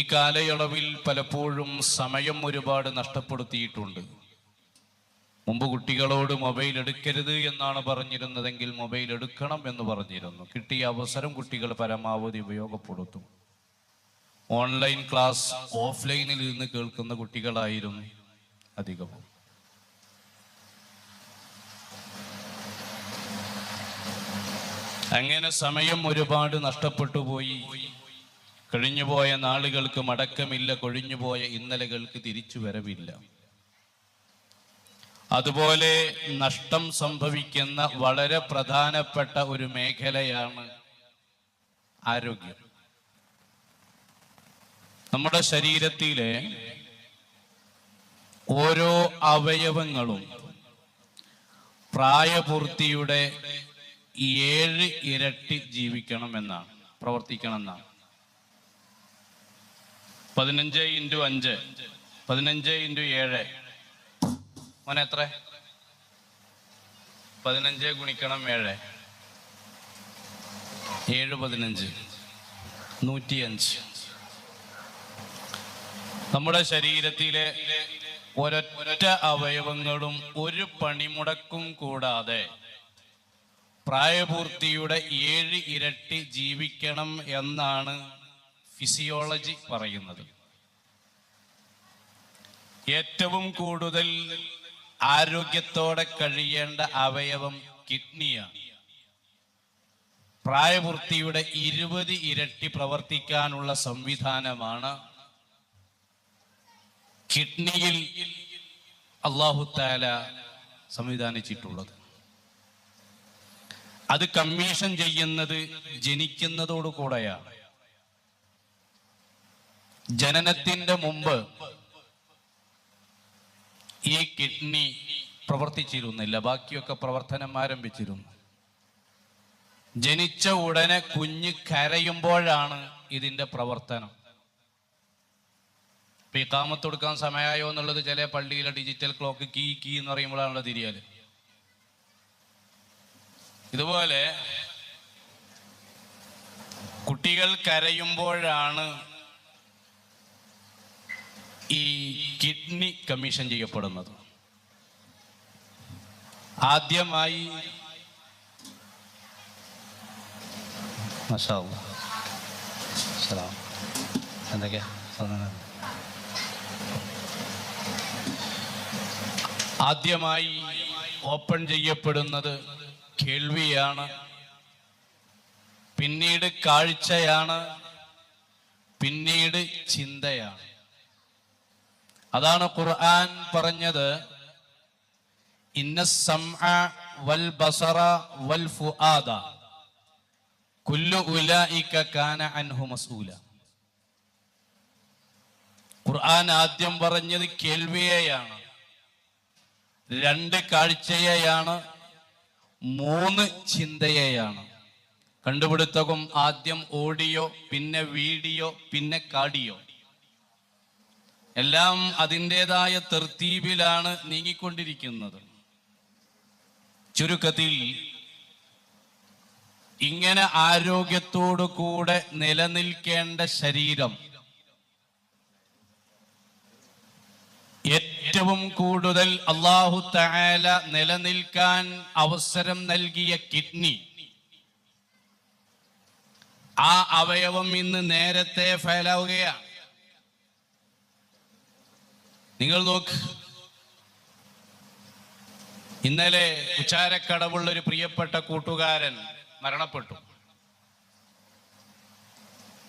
ഈ കാലയളവിൽ പലപ്പോഴും സമയം ഒരുപാട് നഷ്ടപ്പെടുത്തിയിട്ടുണ്ട്. മുമ്പ് കുട്ടികളോട് മൊബൈൽ എടുക്കരുത് എന്നാണ് പറഞ്ഞിരുന്നതെങ്കിൽ മൊബൈൽ എടുക്കണം എന്ന് പറഞ്ഞിരുന്നു. കിട്ടിയ അവസരം കുട്ടികൾ പരമാവധി ഉപയോഗപ്പെടുത്തും. ഓൺലൈൻ ക്ലാസ് ഓഫ്ലൈനിൽ നിന്ന് കേൾക്കുന്ന കുട്ടികളായിരുന്നു അധികവും. അങ്ങനെ സമയം ഒരുപാട് നഷ്ടപ്പെട്ടു പോയി. കഴിഞ്ഞുപോയ നാളുകൾക്ക് മടക്കമില്ല കൊഴിഞ്ഞുപോയ ഇന്നലകൾക്ക് തിരിച്ചു വരവില്ല. അതുപോലെ നഷ്ടം സംഭവിക്കുന്ന വളരെ പ്രധാനപ്പെട്ട ഒരു മേഖലയാണ് ആരോഗ്യം. നമ്മുടെ ശരീരത്തിലെ ഓരോ അവയവങ്ങളും പ്രായപൂർത്തിയുടെ ഏഴ് ഇരട്ടി ജീവിക്കണം എന്നാണ് പ്രവർത്തിക്കണം പതിനഞ്ച് ഇന്റു അഞ്ച്. പതിനഞ്ച് ഇന്റു ഏഴ്. മോനെ എത്ര? പതിനഞ്ച് ഗുണിക്കണം ഏഴ്. ഏഴ് പതിനഞ്ച്. നൂറ്റിയഞ്ച്. നമ്മുടെ ശരീരത്തിലെ ഒരൊറ്റ അവയവങ്ങളും ഒരു പണിമുടക്കും കൂടാതെ പ്രായപൂർത്തിയുടെ ഏഴ് ഇരട്ടി ജീവിക്കണം എന്നാണ് ഫിസിയോളജി പറയുന്നത്. ഏറ്റവും കൂടുതൽ ആരോഗ്യത്തോടെ കഴിയേണ്ട അവയവം കിഡ്നിയാണ്. പ്രായപൂർത്തിയുടെ ഇരുപത് ഇരട്ടി പ്രവർത്തിക്കാനുള്ള സംവിധാനമാണ് കിഡ്നിയിൽ അള്ളാഹുത്താല സംവിധാനിച്ചിട്ടുള്ളത്. അത് കമ്മീഷൻ ചെയ്യുന്നത് ജനിക്കുന്നതോടുകൂടെയാണ്. ജനനത്തിന്റെ മുമ്പ് ഈ കിഡ്നി പ്രവർത്തിച്ചിരുന്നില്ല. ബാക്കിയൊക്കെ പ്രവർത്തനം ആരംഭിച്ചിരുന്നു. ജനിച്ച ഉടനെ കുഞ്ഞ് കരയുമ്പോഴാണ് ഇതിന്റെ പ്രവർത്തനം. ഇപ്പൊ ഈ കാമത്ത് കൊടുക്കാൻ സമയമായോ എന്നുള്ളത് ചില പള്ളിയിലെ ഡിജിറ്റൽ ക്ലോക്ക് കീ കീ എന്ന് പറയുമ്പോഴാണല്ലോ തിരിയാൽ ഇതുപോലെ കുട്ടികൾ കരയുമ്പോഴാണ് ഈ കിഡ്നി കമ്മീഷൻ ചെയ്യപ്പെടുന്നത്. ആദ്യമായി. എന്തൊക്കെയാ? ആദ്യമായി ഓപ്പൺ ചെയ്യപ്പെടുന്നത് കേൾവിയാണ്. പിന്നീട് കാഴ്ചയാണ്. പിന്നീട് ചിന്തയാണ്. അതാണ് ഖുർആൻ പറഞ്ഞത്. ഇന്ന വൽ ബസറ വൽ കുല്ലു കാന അൻഹു മസൂല ഖുർആൻ ആദ്യം പറഞ്ഞത് കേൾവിയെയാണ്. രണ്ട് കാഴ്ചയെയാണ് മൂന്ന് ചിന്തയെയാണ്. കണ്ടുപിടുത്തവും ആദ്യം ഓഡിയോ പിന്നെ വീഡിയോ പിന്നെ കാഡിയോ. എല്ലാം അതിന്റെതായ തെർത്തീപിലാണ് നീങ്ങിക്കൊണ്ടിരിക്കുന്നത്. ചുരുക്കത്തിൽ ഇങ്ങനെ ആരോഗ്യത്തോടു കൂടെ നിലനിൽക്കേണ്ട ശരീരം ഏറ്റവും കൂടുതൽ അള്ളാഹു തആല നിലനിൽക്കാൻ അവസരം നൽകിയ കിഡ്നി. ആ അവയവം ഇന്ന് നേരത്തെ ഫയലാവുകയാണ് നിങ്ങൾ നോക്ക്. ഇന്നലെ ഉച്ചാരക്കടവുള്ള ഒരു പ്രിയപ്പെട്ട കൂട്ടുകാരൻ മരണപ്പെട്ടു.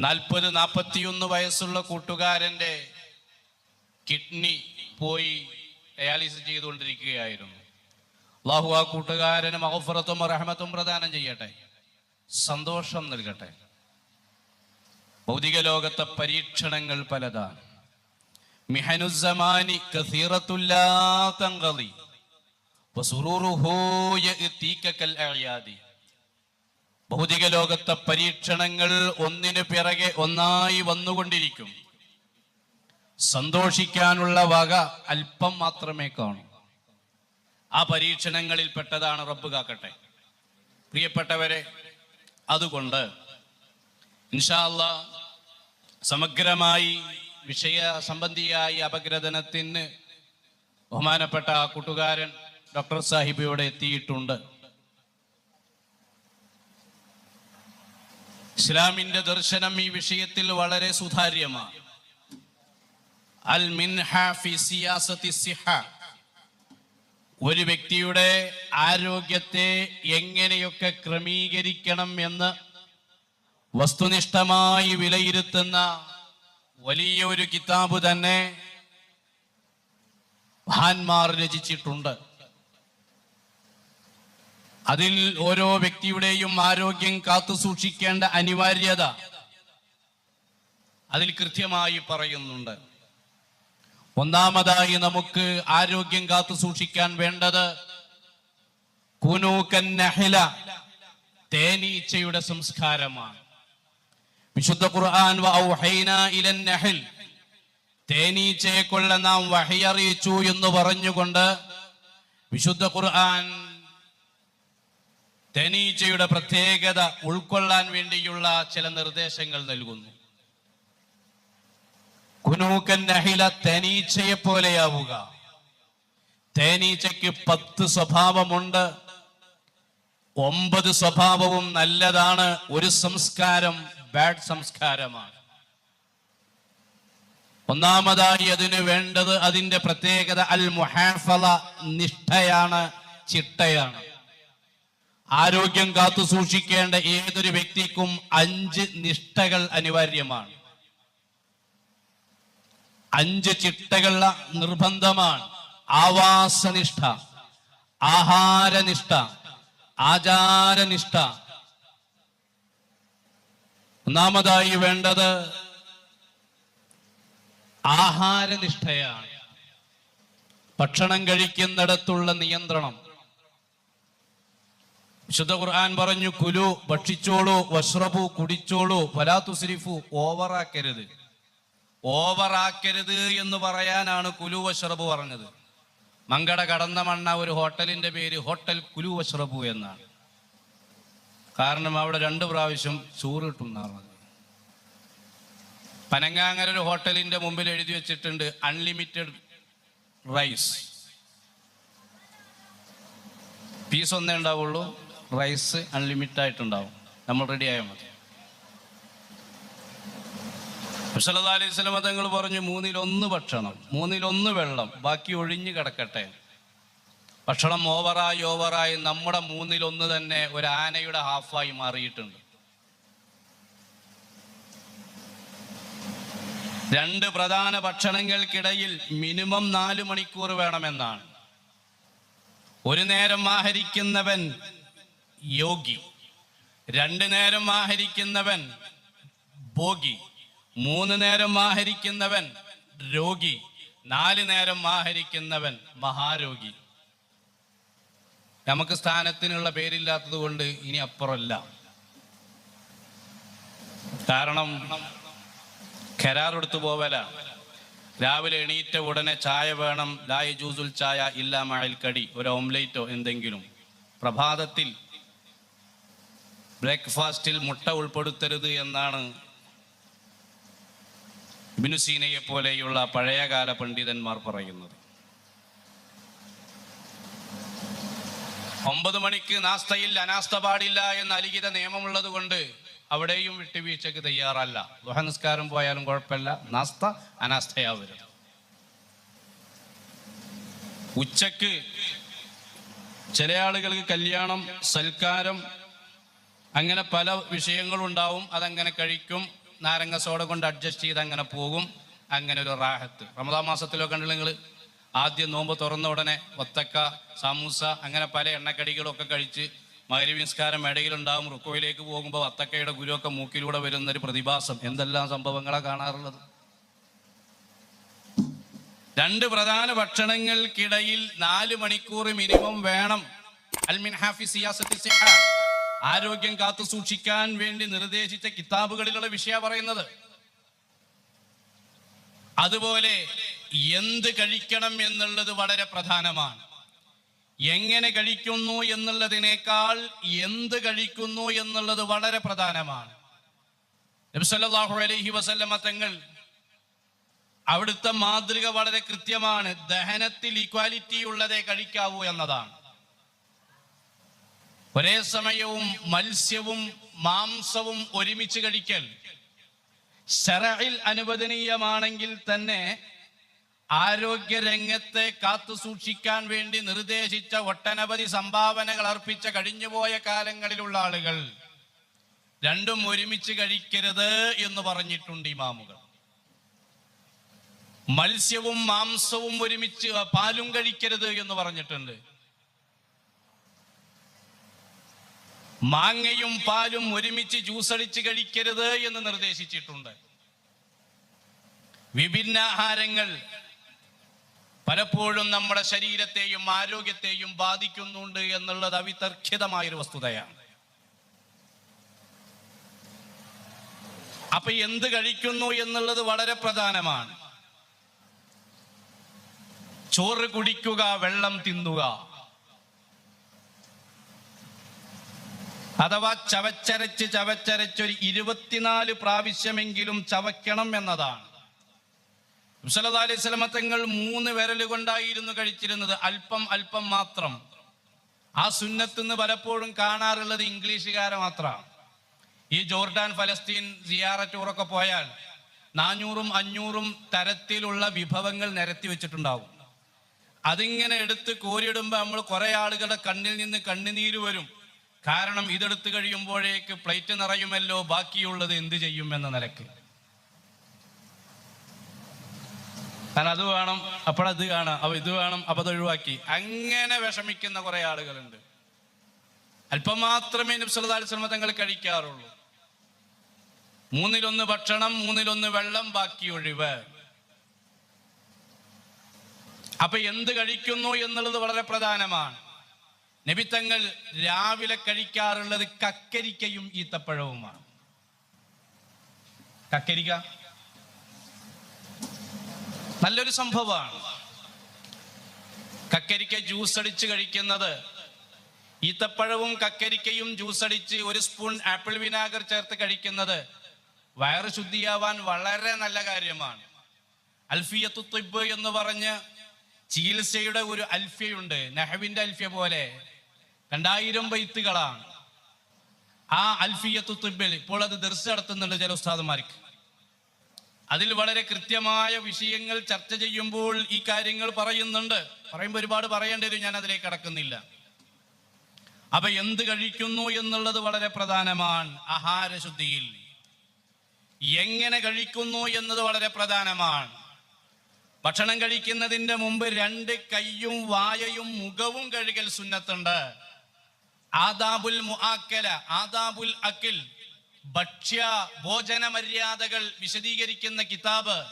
നാൽപ്പത് നാൽപ്പത്തിയൊന്ന് വയസ്സുള്ള കൂട്ടുകാരന്റെ കിഡ്നി പോയി ഡയാലിസിസ് ചെയ്തുകൊണ്ടിരിക്കുകയായിരുന്നു. അള്ളാഹു ആ കൂട്ടുകാരന് മഹഫറത്തും റഹമത്തും പ്രദാനം ചെയ്യട്ടെ. സന്തോഷം നൽകട്ടെ. ഭൗതിക ലോകത്തെ പരീക്ഷണങ്ങൾ പലതാണ്. മിഹനുസമാനി കസീറത്തുല്ലാ തൻഖളി വസുറൂറുഹു യഅതീക കൽ അഅയാദി ഭൗതിക ലോകത്തെ പരീക്ഷണങ്ങൾ ഒന്നിനു പിറകെ ഒന്നായി വന്നുകൊണ്ടിരിക്കും. സന്തോഷിക്കാനുള്ള വക അല്പം മാത്രമേ കാണൂ. ആ പരീക്ഷണങ്ങളിൽ പെട്ടതാണ് റബ്ബ് കാക്കട്ടെ. പ്രിയപ്പെട്ടവരെ അതുകൊണ്ട് ഇൻഷാല്ല സമഗ്രമായി വിഷയ സംബന്ധിയായി അപഗ്രഥനത്തിന് ബഹുമാനപ്പെട്ട കൂട്ടുകാരൻ ഡോക്ടർ സാഹിബ് ഇവിടെ എത്തിയിട്ടുണ്ട്. ഇസ്ലാമിന്റെ ദർശനം ഈ വിഷയത്തിൽ വളരെ സുതാര്യമാണ്. അൽ ഒരു വ്യക്തിയുടെ ആരോഗ്യത്തെ എങ്ങനെയൊക്കെ ക്രമീകരിക്കണം എന്ന് വസ്തുനിഷ്ഠമായി വിലയിരുത്തുന്ന വലിയ ഒരു കിതാബ് തന്നെ മഹാന്മാർ രചിച്ചിട്ടുണ്ട്. അതിൽ ഓരോ വ്യക്തിയുടെയും ആരോഗ്യം കാത്തു സൂക്ഷിക്കേണ്ട അനിവാര്യത അതിൽ കൃത്യമായി പറയുന്നുണ്ട്. ഒന്നാമതായി നമുക്ക് ആരോഗ്യം കാത്തു സൂക്ഷിക്കാൻ വേണ്ടത് കുനൂക്കന്നഹില തേനീച്ചയുടെ സംസ്കാരമാണ്. വിശുദ്ധ ഖുർആൻ ഇലൻ നഹൽ തേനീച്ചയെ നാം വഹിയറിയിച്ചു എന്ന് പറഞ്ഞുകൊണ്ട് വിശുദ്ധ ഖുർആൻ തേനീച്ചയുടെ പ്രത്യേകത ഉൾക്കൊള്ളാൻ വേണ്ടിയുള്ള ചില നിർദ്ദേശങ്ങൾ നൽകുന്നു. കുനൂക്കൻ നഹില തേനീച്ചയെ പോലെയാവുക. തേനീച്ചയ്ക്ക് പത്ത് സ്വഭാവമുണ്ട്. ഒമ്പത് സ്വഭാവവും നല്ലതാണ്. ഒരു സംസ്കാരം ബാഡ് സംസ്കാരമാണ്. ഒന്നാമതായി അതിന് വേണ്ടത് അതിന്റെ പ്രത്യേകത അൽ മുഹാഫല നിഷ്ഠയാണ് ചിട്ടയാണ്. ആരോഗ്യം കാത്തു സൂക്ഷിക്കേണ്ട ഏതൊരു വ്യക്തിക്കും അഞ്ച് നിഷ്ഠകൾ അനിവാര്യമാണ്. അഞ്ച് ചിട്ടകൾ നിർബന്ധമാണ്. ആവാസനിഷ്ഠ ആഹാരനിഷ്ഠ ആചാരനിഷ്ഠ. ഒന്നാമതായി വേണ്ടത് ആഹാരനിഷ്ഠയാണ്. ഭക്ഷണം കഴിക്കുന്നിടത്തുള്ള നിയന്ത്രണം. വിശുദ്ധ ഖുർആൻ പറഞ്ഞു കുലു ഭക്ഷിച്ചോളൂ വഷ്റബു കുടിച്ചോളൂ വലാത്തുസിരിഫു ഓവറാക്കരുത്. ഓവറാക്കരുത് എന്ന് പറയാനാണ് കുലു വഷ്റബു പറഞ്ഞത്. മങ്കട കടന്ന മണ്ണ ഒരു ഹോട്ടലിന്റെ പേര് ഹോട്ടൽ കുലു വശ്രബു എന്നാണ്. കാരണം അവിടെ രണ്ട് പ്രാവശ്യം ചോറ് കിട്ടുന്നതാണ് പനങ്ങാങ്ങര ഒരു ഹോട്ടലിന്റെ മുമ്പിൽ എഴുതി വെച്ചിട്ടുണ്ട് അൺലിമിറ്റഡ് റൈസ്. പീസ് ഒന്നേ ഉണ്ടാവുള്ളൂ റൈസ് അൺലിമിറ്റഡ് ആയിട്ടുണ്ടാവും നമ്മൾ റെഡി ആയാൽ മതി. സല്ലല്ലാഹു അലൈഹി തങ്ങൾ പറഞ്ഞു മൂന്നിലൊന്ന് ഭക്ഷണം മൂന്നിലൊന്ന് വെള്ളം ബാക്കി ഒഴിഞ്ഞു കിടക്കട്ടെ. ഭക്ഷണം ഓവറായി ഓവറായി നമ്മുടെ മൂന്നിലൊന്ന് തന്നെ ഒരു ആനയുടെ ഹാഫായി മാറിയിട്ടുണ്ട്. രണ്ട് പ്രധാന ഭക്ഷണങ്ങൾക്കിടയിൽ മിനിമം നാല് മണിക്കൂർ വേണമെന്നാണ്. ഒരു നേരം ആഹരിക്കുന്നവൻ യോഗി രണ്ട് നേരം ആഹരിക്കുന്നവൻ ഭോഗി മൂന്ന് നേരം ആഹരിക്കുന്നവൻ രോഗി നാല് നേരം ആഹരിക്കുന്നവൻ മഹാരോഗി. നമുക്ക് സ്ഥാനത്തിനുള്ള പേരില്ലാത്തത് കൊണ്ട് ഇനി അപ്പുറമല്ല കാരണം കരാറെടുത്തു പോവല. രാവിലെ എണീറ്റ ഉടനെ ചായ വേണം. ലായ ജൂസുൽ ചായ ഇല്ല കടി. ഒരു ഓംലേറ്റോ എന്തെങ്കിലും. പ്രഭാതത്തിൽ ബ്രേക്ക്ഫാസ്റ്റിൽ മുട്ട ഉൾപ്പെടുത്തരുത് എന്നാണ് ബിനുസീനയെ പോലെയുള്ള പഴയകാല പണ്ഡിതന്മാർ പറയുന്നത്. ഒമ്പത് മണിക്ക് നാസ്തയിൽ അനാസ്ഥ പാടില്ല എന്ന അലിഖിത നിയമമുള്ളത് കൊണ്ട് അവിടെയും വിട്ടുവീഴ്ചക്ക് തയ്യാറല്ല. ദുഹനസ്കാരം പോയാലും കുഴപ്പമില്ല. നാസ്ത അനാസ്ഥയാവരുത്. ഉച്ചയ്ക്ക് ചില ആളുകൾക്ക് കല്യാണം സൽക്കാരം അങ്ങനെ പല വിഷയങ്ങളുണ്ടാവും. അതങ്ങനെ കഴിക്കും. നാരങ്ങ സോഡ കൊണ്ട് അഡ്ജസ്റ്റ് ചെയ്ത് അങ്ങനെ പോകും. അങ്ങനെ ഒരു റാഹത്ത്. റമദാ മാസത്തിലൊക്കെ ഉണ്ടെങ്കിൽ നിങ്ങൾ ആദ്യം നോമ്പ് തുറന്ന ഉടനെ ഒത്തക്ക സമൂസ അങ്ങനെ പല എണ്ണക്കടികളൊക്കെ കഴിച്ച് മകരവിസ്കാരം ഇടയിലുണ്ടാവും റുക്കോയിലേക്ക് പോകുമ്പോൾ വത്തക്കയുടെ ഗുരുവൊക്കെ മൂക്കിലൂടെ വരുന്ന ഒരു പ്രതിഭാസം. എന്തെല്ലാം സംഭവങ്ങളാണ് കാണാറുള്ളത്? രണ്ട് പ്രധാന ഭക്ഷണങ്ങൾക്കിടയിൽ നാല് മണിക്കൂർ മിനിമം വേണം. അൽമിൻ ഹാഫി സിയാസത്തി. ആരോഗ്യം കാത്തു സൂക്ഷിക്കാൻ വേണ്ടി നിർദ്ദേശിച്ച കിതാബുകളിലുള്ള വിഷയ പറയുന്നത്. അതുപോലെ എന്ത് കഴിക്കണം എന്നുള്ളത് വളരെ പ്രധാനമാണ്. എങ്ങനെ കഴിക്കുന്നു എന്നുള്ളതിനേക്കാൾ എന്ത് കഴിക്കുന്നു എന്നുള്ളത് വളരെ പ്രധാനമാണ്. നബ്സല്ലാഹു അലൈഹി വസല്ലമ തങ്ങൾ അവിടുത്തെ മാതൃക വളരെ കൃത്യമാണ്. ദഹനത്തിൽ ഇക്വാലിറ്റി ഉള്ളതേ കഴിക്കാവൂ എന്നതാണ്. ഒരേ സമയവും മത്സ്യവും മാംസവും ഒരുമിച്ച് കഴിക്കൽ ശരയിൽ അനുവദനീയമാണെങ്കിൽ തന്നെ ആരോഗ്യ രംഗത്തെ കാത്തു സൂക്ഷിക്കാൻ വേണ്ടി നിർദ്ദേശിച്ച ഒട്ടനവധി സംഭാവനകൾ അർപ്പിച്ച കഴിഞ്ഞുപോയ കാലങ്ങളിലുള്ള ആളുകൾ രണ്ടും ഒരുമിച്ച് കഴിക്കരുത് എന്ന് പറഞ്ഞിട്ടുണ്ട് ഇമാമുകൾ. മത്സ്യവും മാംസവും ഒരുമിച്ച് പാലും കഴിക്കരുത് എന്ന് പറഞ്ഞിട്ടുണ്ട്. മാങ്ങയും പാലും ഒരുമിച്ച് ജ്യൂസടിച്ച് കഴിക്കരുത് എന്ന് നിർദ്ദേശിച്ചിട്ടുണ്ട്. വിഭിന്ന ആഹാരങ്ങൾ പലപ്പോഴും നമ്മുടെ ശരീരത്തെയും ആരോഗ്യത്തെയും ബാധിക്കുന്നുണ്ട് എന്നുള്ളത് അവിതർക്കിതമായൊരു വസ്തുതയാണ്. അപ്പൊ എന്ത് കഴിക്കുന്നു എന്നുള്ളത് വളരെ പ്രധാനമാണ്. ചോറ് കുടിക്കുക വെള്ളം തിന്നുക. അഥവാ ചവച്ചരച്ച് ചവച്ചരച്ച് ഒരു ഇരുപത്തിനാല് പ്രാവശ്യമെങ്കിലും ചവയ്ക്കണം എന്നതാണ്. മുസലത് അലൈഹി തങ്ങൾ മൂന്ന് വിരൽ കൊണ്ടായിരുന്നു കഴിച്ചിരുന്നത്. അല്പം അല്പം മാത്രം. ആ സുന്നത്ത് പലപ്പോഴും കാണാറുള്ളത് ഇംഗ്ലീഷുകാരെ മാത്രമാണ്. ഈ ജോർഡാൻ ഫലസ്തീൻ സിയാറ ടൂറൊക്കെ പോയാൽ നാനൂറും അഞ്ഞൂറും തരത്തിലുള്ള വിഭവങ്ങൾ നിരത്തി വെച്ചിട്ടുണ്ടാവും. അതിങ്ങനെ എടുത്ത് കോരിയിടുമ്പോൾ നമ്മൾ കുറെ ആളുകളുടെ കണ്ണിൽ നിന്ന് കണ്ണുനീര് വരും. കാരണം ഇതെടുത്ത് കഴിയുമ്പോഴേക്ക് പ്ലേറ്റ് നിറയുമല്ലോ ബാക്കിയുള്ളത് എന്ത് ചെയ്യും എന്ന നിലയ്ക്ക്. കാരണം അത് വേണം അപ്പോഴത് കാണാം അപ്പൊ ഇത് വേണം അപ്പൊ അത് ഒഴിവാക്കി. അങ്ങനെ വിഷമിക്കുന്ന കുറെ ആളുകളുണ്ട്. അല്പം മാത്രമേ നബ്സല്ലാസ്ലമ തങ്ങൾ കഴിക്കാറുള്ളൂ. മൂന്നിലൊന്ന് ഭക്ഷണം മൂന്നിലൊന്ന് വെള്ളം ബാക്കി ഒഴിവ്. അപ്പൊ എന്ത് കഴിക്കുന്നു എന്നുള്ളത് വളരെ പ്രധാനമാണ്. നബിത്തങ്ങൾ രാവിലെ കഴിക്കാറുള്ളത് കക്കരിക്കയും ഈത്തപ്പഴവുമാണ്. കക്കരിക്ക? നല്ലൊരു സംഭവമാണ്. കക്കരിക്ക ജ്യൂസ് അടിച്ച് കഴിക്കുന്നത്. ഈത്തപ്പഴവും കക്കരിക്കയും ജ്യൂസ് അടിച്ച് ഒരു സ്പൂൺ ആപ്പിൾ വിനാഗർ ചേർത്ത് കഴിക്കുന്നത് വയറ് ശുദ്ധിയാവാൻ വളരെ നല്ല കാര്യമാണ്. അൽഫിയത്തു തിബ് എന്ന് പറഞ്ഞ് ചികിത്സയുടെ ഒരു അൽഫിയുണ്ട് നെഹവിന്റെ അൽഫിയ പോലെ. രണ്ടായിരം ബൈത്തുകളാണ്. ആ അൽഫിയത്തു തുബിൽ ഇപ്പോൾ അത് ദർശ നടത്തുന്നുണ്ട് ചില ഉസ്താദുമാർക്ക്. അതിൽ വളരെ കൃത്യമായ വിഷയങ്ങൾ ചർച്ച ചെയ്യുമ്പോൾ ഈ കാര്യങ്ങൾ പറയുന്നുണ്ട്. പറയുമ്പോൾ ഒരുപാട് പറയേണ്ടി വരും ഞാൻ അതിലേക്ക് കടക്കുന്നില്ല. അപ്പൊ എന്ത് കഴിക്കുന്നു എന്നുള്ളത് വളരെ പ്രധാനമാണ്. ആഹാരശുദ്ധിയിൽ എങ്ങനെ കഴിക്കുന്നു എന്നത് വളരെ പ്രധാനമാണ്. ഭക്ഷണം കഴിക്കുന്നതിന്റെ മുമ്പ് രണ്ട് കൈയും വായയും മുഖവും കഴുകൽ സുന്നത്തുണ്ട്. ആദാബുൽ മുആക്കല ആദാബുൽ അക്കിൽ ഭക്ഷ്യ ഭോജന മര്യാദകൾ വിശദീകരിക്കുന്ന കിതാബ്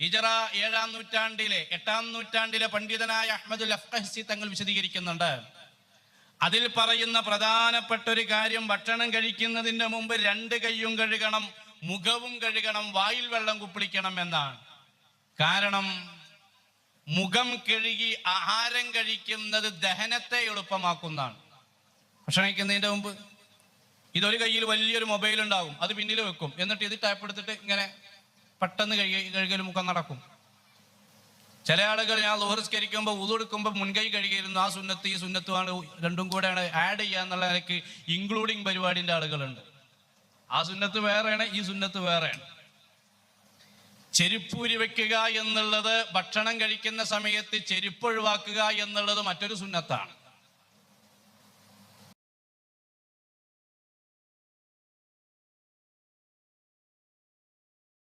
ഇജറ ഏഴാം നൂറ്റാണ്ടിലെ എട്ടാം നൂറ്റാണ്ടിലെ പണ്ഡിതനായ അഹമ്മദുൽ അഫ്ഹസി തങ്ങൾ വിശദീകരിക്കുന്നുണ്ട്. അതിൽ പറയുന്ന പ്രധാനപ്പെട്ട ഒരു കാര്യം ഭക്ഷണം കഴിക്കുന്നതിന്റെ മുമ്പ് രണ്ട് കൈയും കഴുകണം മുഖവും കഴുകണം വായിൽ വെള്ളം കുപ്പിളിക്കണം എന്നാണ്. കാരണം മുഖം കഴുകി ആഹാരം കഴിക്കുന്നത് ദഹനത്തെ എളുപ്പമാക്കുന്നതാണ്. ഭക്ഷണം കഴിക്കുന്നതിന്റെ മുമ്പ് ഇതൊരു കയ്യിൽ വലിയൊരു മൊബൈൽ ഉണ്ടാവും അത് പിന്നിൽ വെക്കും. എന്നിട്ട് ഇത് ടാപ്പ് എടുത്തിട്ട് ഇങ്ങനെ പെട്ടെന്ന് കഴുകി കഴുകൽ മുഖം നടക്കും. ചില ആളുകൾ ഞാൻ ലോഹസ്കരിക്കുമ്പോൾ ഉതെടുക്കുമ്പോൾ മുൻകൈ കഴുകിയിരുന്നു. ആ സുന്നത്ത് ഈ സുന്നത്തുമാണ് രണ്ടും കൂടെയാണ് ആഡ് ചെയ്യുക എന്നുള്ള നിലയ്ക്ക് ഇൻക്ലൂഡിങ് പരിപാടിന്റെ ആളുകളുണ്ട്. ആ സുന്നത്ത് വേറെയാണ് ഈ സുന്നത്ത് വേറെയാണ്. ചെരുപ്പൂരി വെക്കുക എന്നുള്ളത് ഭക്ഷണം കഴിക്കുന്ന സമയത്ത് ചെരുപ്പ് ഒഴിവാക്കുക എന്നുള്ളത് മറ്റൊരു സുന്നത്താണ്.